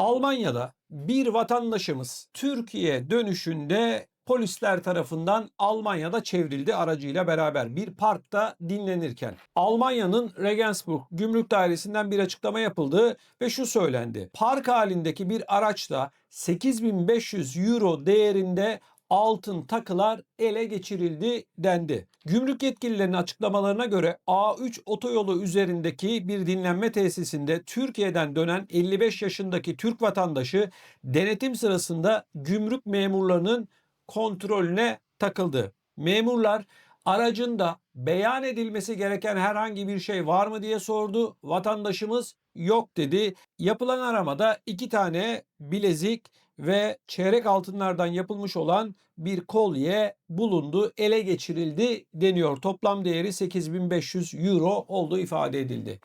Almanya'da bir vatandaşımız Türkiye dönüşünde polisler tarafından Almanya'da çevrildi aracıyla beraber bir parkta dinlenirken. Almanya'nın Regensburg Gümrük Dairesi'nden bir açıklama yapıldı ve şu söylendi. Park halindeki bir araçta 8500 euro değerinde altın takılar ele geçirildi dendi. Gümrük yetkililerinin açıklamalarına göre A3 otoyolu üzerindeki bir dinlenme tesisinde Türkiye'den dönen 55 yaşındaki Türk vatandaşı denetim sırasında gümrük memurlarının kontrolüne takıldı. Memurlar aracında beyan edilmesi gereken herhangi bir şey var mı diye sordu. Vatandaşımız yok dedi. Yapılan aramada iki tane bilezik ve çeyrek altınlardan yapılmış olan bir kolye bulundu, ele geçirildi deniyor. Toplam değeri 8500 euro olduğu ifade edildi.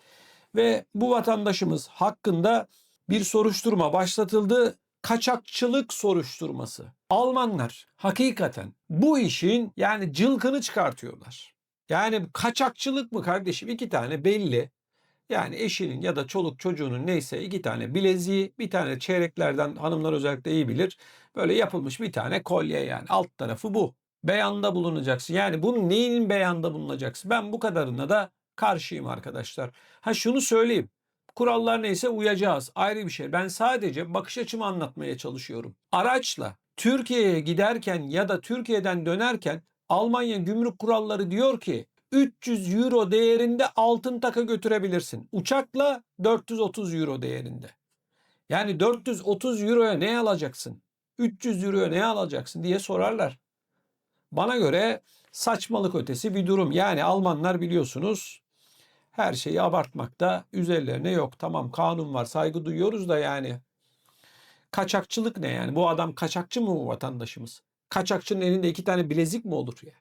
Ve bu vatandaşımız hakkında bir soruşturma başlatıldı. Kaçakçılık soruşturması. Almanlar hakikaten bu işin yani cılkını çıkartıyorlar. Yani kaçakçılık mı kardeşim? İki tane belli. Yani eşinin ya da çoluk çocuğunun neyse iki tane bileziği, bir tane çeyreklerden hanımlar özellikle iyi bilir. Böyle yapılmış bir tane kolye yani alt tarafı bu. Beyanda bulunacaksın. Yani bunun neyin beyanda bulunacaksın? Ben bu kadarına da karşıyım arkadaşlar. Ha şunu söyleyeyim. Kurallar neyse uyacağız. Ayrı bir şey. Ben sadece bakış açımı anlatmaya çalışıyorum. Araçla Türkiye'ye giderken ya da Türkiye'den dönerken Almanya gümrük kuralları diyor ki 300 euro değerinde altın taka götürebilirsin. Uçakla 430 euro değerinde. Yani 430 euroya ne alacaksın? 300 euroya ne alacaksın diye sorarlar. Bana göre saçmalık ötesi bir durum. Yani Almanlar biliyorsunuz her şeyi abartmakta üzerlerine yok. Tamam kanun var saygı duyuyoruz da yani. Kaçakçılık ne yani? Bu adam kaçakçı mı bu vatandaşımız? Kaçakçının elinde iki tane bilezik mi olur yani?